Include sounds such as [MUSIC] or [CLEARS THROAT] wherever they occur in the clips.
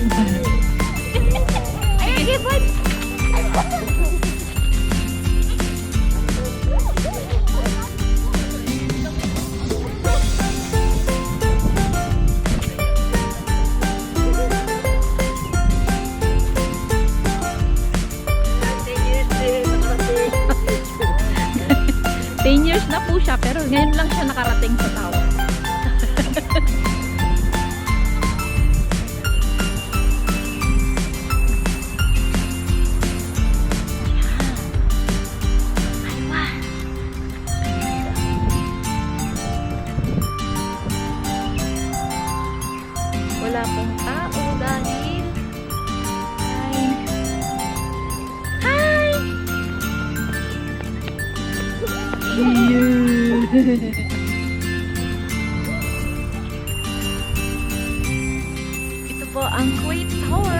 10 years na po siya pero ngayon lang siya nakarating sa tower. Ito po ang Kuwait Tower.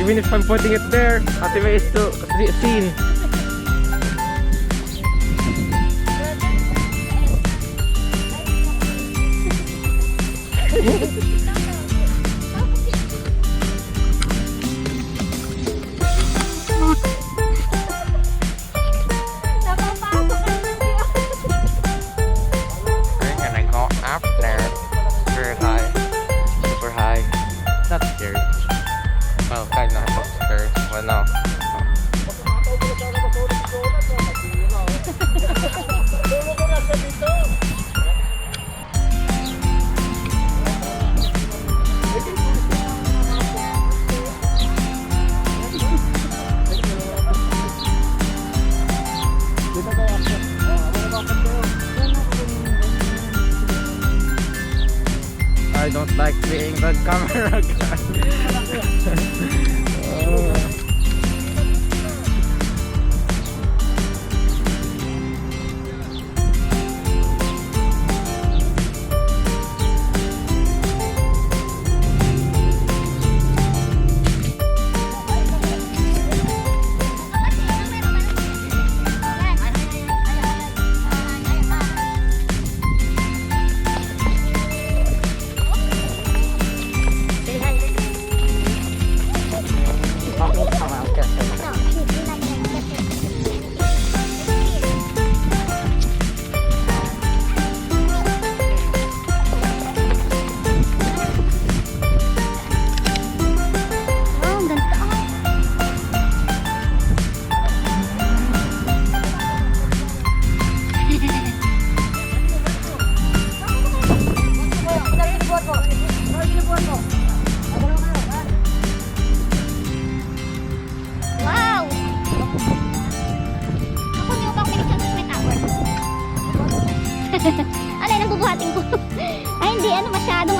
Even if I'm putting it there, Ate May is still see- seen. camera [LAUGHS] guy. [LAUGHS] Alay, nang bubuhatin ko. [LAUGHS] Ay, hindi, ano, masyadong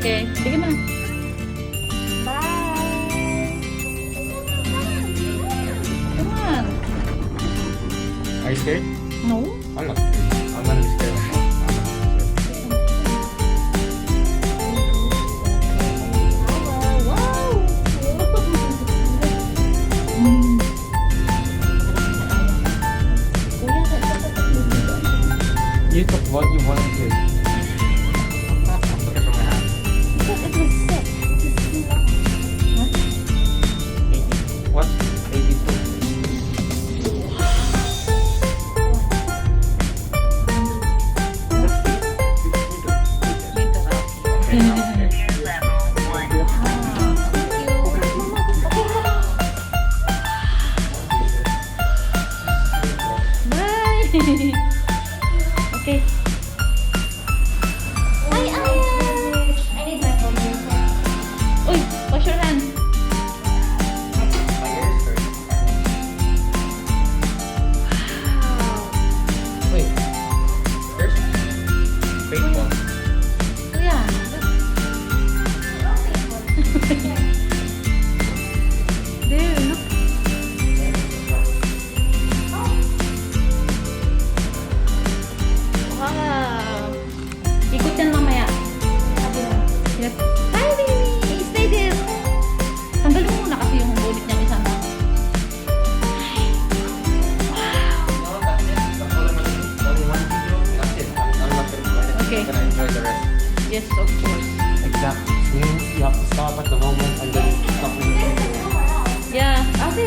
Okay, bigyan mo na. Bye! Come on. Are you scared? No. I love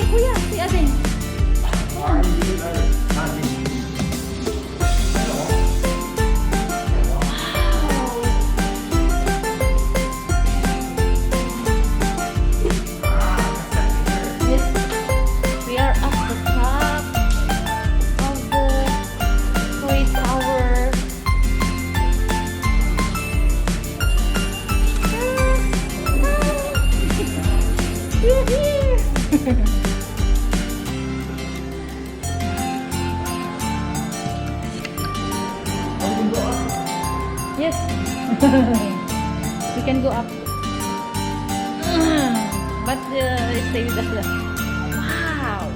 Kuya, si. Yes, we are at the top of the toy tower. Here. [LAUGHS] we can go up. [CLEARS THROAT] But uh, stay with us. Wow.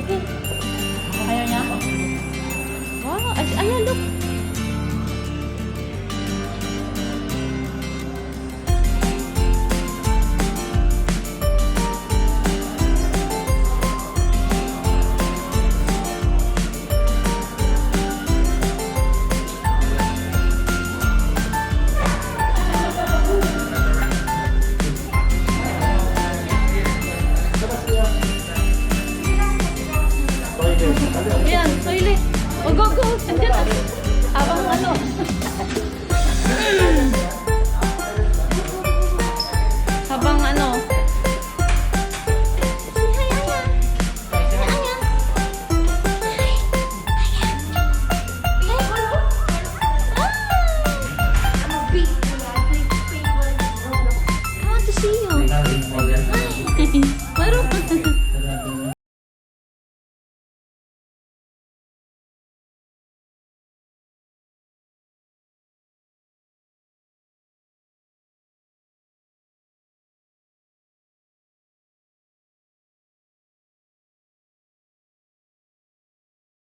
Okay. Ayaw niya? Wow. Ay, ayan, look.